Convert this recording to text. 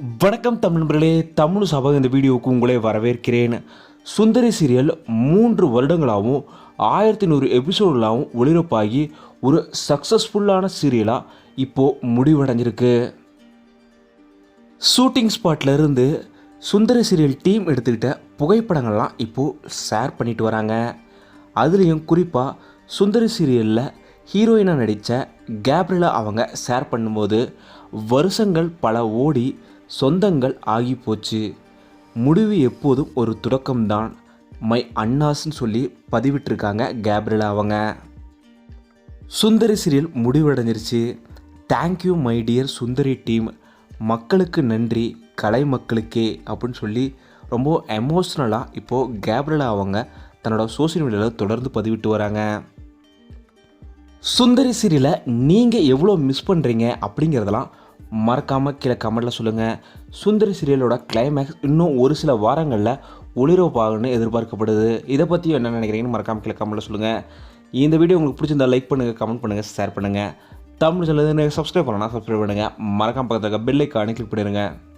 வணக்கம் தமிழ் நண்பர்களே தமிழ் சபா இந்த வீடியோவுக்கு உங்களை வரவேற்கிறேன். சுந்தரி சீரியல் மூன்று வருடங்களாகவும் ஆயிரத்தி நூறு எபிசோடுகளாகவும் ஒளிபரப்பாகி ஒரு சக்ஸஸ்ஃபுல்லான சீரியலாக இப்போது முடிவடைஞ்சிருக்கு. ஷூட்டிங் ஸ்பாட்லேருந்து சுந்தரி சீரியல் டீம் எடுத்துக்கிட்ட புகைப்படங்கள்லாம் இப்போது ஷேர் பண்ணிட்டு வராங்க. அதுலேயும் குறிப்பாக சுந்தரி சீரியலில் ஹீரோயினாக நடித்த கேப்ரிலா அவங்க ஷேர் பண்ணும்போது வருஷங்கள் பல ஓடி சொந்தங்கள் ஆகி போச்சு. முடிவு எப்போதும் ஒரு தொடக்கம்தான் மை அண்ணாஸ்ன்னு சொல்லி பதிவிட்டிருக்காங்க கேப்ரிலா அவங்க. Sundari serial முடிவடைஞ்சிருச்சு. Thank you my dear Sundari team மக்களுக்கு நன்றி கலை மக்களுக்கே அப்படின்னு சொல்லி ரொம்ப எமோஷ்னலாக இப்போது கேப்ரலா அவங்க தன்னோட சோஷியல் மீடியாவில் தொடர்ந்து பதிவிட்டு வராங்க. சுந்தரி சீரியலை நீங்கள் எவ்வளோ மிஸ் பண்ணுறீங்க அப்படிங்கிறதெல்லாம் மறக்காமல் கீழே கமெண்ட்டில் சொல்லுங்கள் சுந்தரி சீரியலோட கிளைமேக்ஸ் இன்னும் ஒரு சில வாரங்களில் ஒளிபரப்பாகுன்னு எதிர்பார்க்கப்படுது. இதை பற்றி என்ன நினைக்கிறீங்கன்னு மறக்காமல் கீழே கமெண்ட்டில் சொல்லுங்கள் இந்த வீடியோ உங்களுக்கு பிடிச்சிருந்தா லைக் பண்ணுங்கள் கமெண்ட் பண்ணுங்கள் ஷேர் பண்ணுங்கள் தமிழ் சொல்லுது சப்ஸ்கிரைப் பண்ணலாம் சப்ஸ்கிரைப் பண்ணுங்கள் மறக்காமல் பக்கத்தில் பெல்லைக்கானு கிளிக் பண்ணிடுங்க